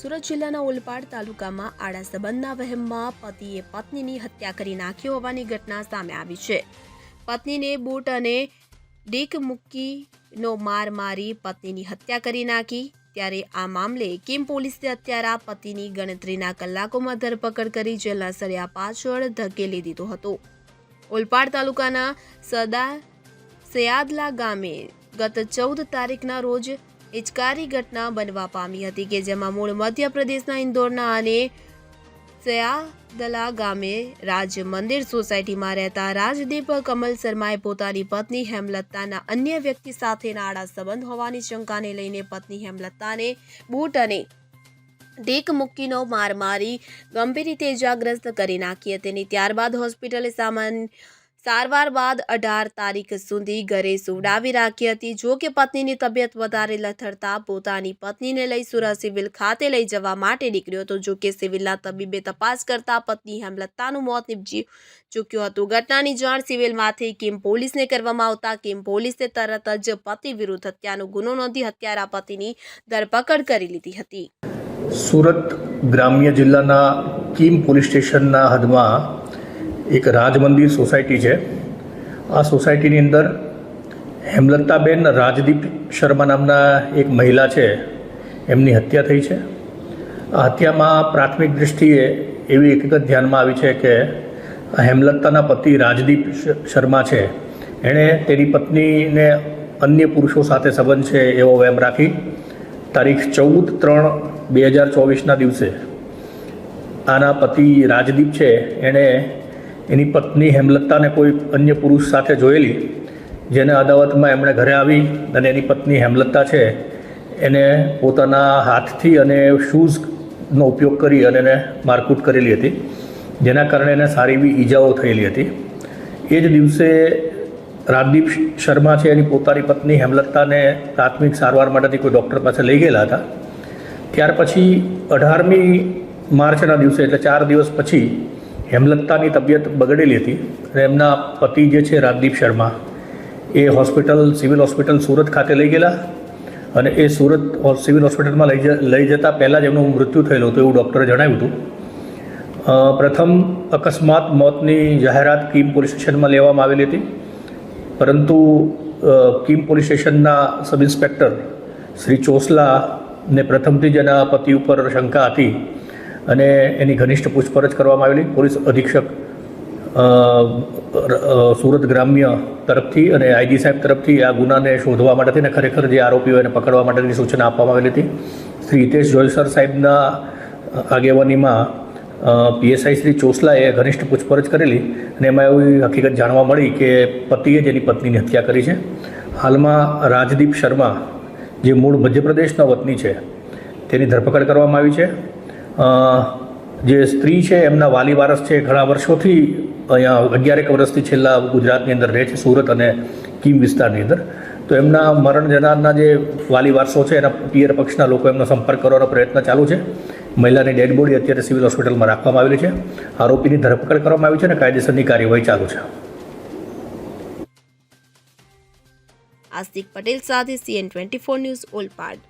સુરત જિલ્લાના ઓલપાડ તાલુકામાં આડા સંબંધના વહેમમાં પતિએ પત્નીની હત્યા કરી નાખી હોવાની ઘટના સામે આવી છે. પત્નીને બૂટ અને ડીક મૂકીનો માર મારી પત્નીની હત્યા કરી નાખી. ત્યારે આ મામલે કિમ પોલીસે અત્યારે આ પતિની ગણતરીના કલાકોમાં ધરપકડ કરી જેલના સળિયા પાછળ ધકેલી દીધો હતો. ઓલપાડ તાલુકાના સદા સયાદલા ગામે ગત ચૌદ તારીખના રોજ હિચકારી ઘટના બનવા પામી હતી કે જેમાં મૂળ મધ્યપ્રદેશના ઇન્દોરના અને સયાદલા ગામે રાજ મંદિર સોસાયટીમાં રહેતા રાજદીપ કમલ શર્માએ પોતાની પત્ની હેમલતાના અન્ય વ્યક્તિ સાથેના આડા સંબંધ હોવાની શંકાને લઈને પત્ની હેમલતાને બૂટ અને ઢીક મુક્કીનો માર મારી ગંભીર રીતે ઇજાગ્રસ્ત કરી નાખી હતી અને ત્યારબાદ હોસ્પિટલે સામાન સારવાર બાદ અઢાર તારીખ સુધી ઘરે સુવડાવી રાખી હતી. જો કે પત્નીની તબિયત વધારે લથડતા પોતાની પત્નીને લઈ સુરત સિવિલ ખાતે લઈ જવા માટે નીકળ્યો હતો. જો કે સિવિલના તબીબે તપાસ કરતા પત્ની હેમલતાનું મોત નીપજી ચૂક્યું હતું. ઘટનાની જાણ સિવિલમાંથી કિમ પોલીસને કરવામાં આવતા, કિમ પોલીસે તરત જ પતિ વિરુદ્ધ હત્યાનો ગુનો નોંધી હત્યારા પતિની ધરપકડ કરી લીધી હતી. સુરત ગ્રામ્ય જિલ્લાના કિમ પોલીસ સ્ટેશનના હદમાં એક રાજમંદિર સોસાયટી છે. આ સોસાયટીની અંદર હેમલતાબેન રાજદીપ શર્મા નામના એક મહિલા છે. એમની હત્યા થઈ છે. આ હત્યામાં પ્રાથમિક દૃષ્ટિએ એવી હકીકત ધ્યાનમાં આવી છે કે હેમલતાના પતિ રાજદીપ શર્મા છે. એણે તેની પત્નીને અન્ય પુરુષો સાથે સંબંધ છે એવો વહેમ રાખી તારીખ ચૌદ ત્રણ બે હજાર ચોવીસના દિવસે આના પતિ રાજદીપ છે. એણે એની પત્ની હેમલતાને કોઈ અન્ય પુરુષ સાથે જોયેલી, જેને અદાવતમાં એમણે ઘરે આવી અને એની પત્ની હેમલતા છે, એને પોતાના હાથથી અને શૂઝનો ઉપયોગ કરી અને એને મારકૂટ કરેલી હતી, જેના કારણે એને સારી એવી ઈજાઓ થયેલી હતી. એ જ દિવસે રાજદીપ શર્મા છે એની પોતાની પત્ની હેમલતાને પ્રાથમિક સારવાર માટેથી કોઈ ડૉક્ટર પાસે લઈ ગયેલા હતા. ત્યાર પછી અઢારમી માર્ચના દિવસે, એટલે ચાર દિવસ પછી હેમલતાની તબિયત બગડેલી હતી અને એમના પતિ જે છે રાજદીપ શર્મા, એ હોસ્પિટલ, સિવિલ હોસ્પિટલ સુરત ખાતે લઈ ગયેલા અને એ સુરત સિવિલ હોસ્પિટલમાં લઈ લઈ જતાં પહેલાં જ એમનું મૃત્યુ થયેલું હતું એવું ડૉક્ટરે જણાવ્યું હતું. પ્રથમ અકસ્માત મોતની જાહેરાત કીમ પોલીસ સ્ટેશનમાં લેવામાં આવેલી હતી. પરંતુ કીમ પોલીસ સ્ટેશનના સબ ઇન્સ્પેક્ટર શ્રી ચોસલાને પ્રથમથી જ એના પતિ ઉપર શંકા હતી અને એની ઘનિષ્ઠ પૂછપરછ કરવામાં આવેલી. પોલીસ અધિક્ષક સુરત ગ્રામ્ય તરફથી અને આઈજી સાહેબ તરફથી આ ગુનાને શોધવા માટેથી ને ખરેખર જે આરોપીઓ એને પકડવા માટેની સૂચના આપવામાં આવેલી હતી. શ્રી હિતેશ જોયસર સાહેબના આગેવાનીમાં પીએસઆઈ શ્રી ચોસલાએ ઘનિષ્ઠ પૂછપરછ કરેલી અને એમાં એવી હકીકત જાણવા મળી કે પતિએ જ એની પત્નીની હત્યા કરી છે. હાલમાં રાજદીપ શર્મા, જે મૂળ મધ્યપ્રદેશના વતની છે, તેની ધરપકડ કરવામાં આવી છે. જે સ્ત્રી છે, એમના વાલી વારસ છે, ઘણા વર્ષોથી અહીંયા અગિયારેક વર્ષથી છેલ્લા ગુજરાતની અંદર રહે છે, સુરત અને કીમ વિસ્તારની અંદર. તો એમના મરણ જનારના જે વાલી વારસો છે, એના પિયર પક્ષના લોકો એમનો સંપર્ક કરવાનો પ્રયત્ન ચાલુ છે. મહિલાની ડેડ બોડી અત્યારે સિવિલ હોસ્પિટલમાં રાખવામાં આવેલી છે. આરોપીની ધરપકડ કરવામાં આવી છે અને કાયદેસરની કાર્યવાહી ચાલુ છે. આસ્તિક પટેલ સાથે સીએન ટ્વેન્ટી ન્યૂઝ ઓલપાડ.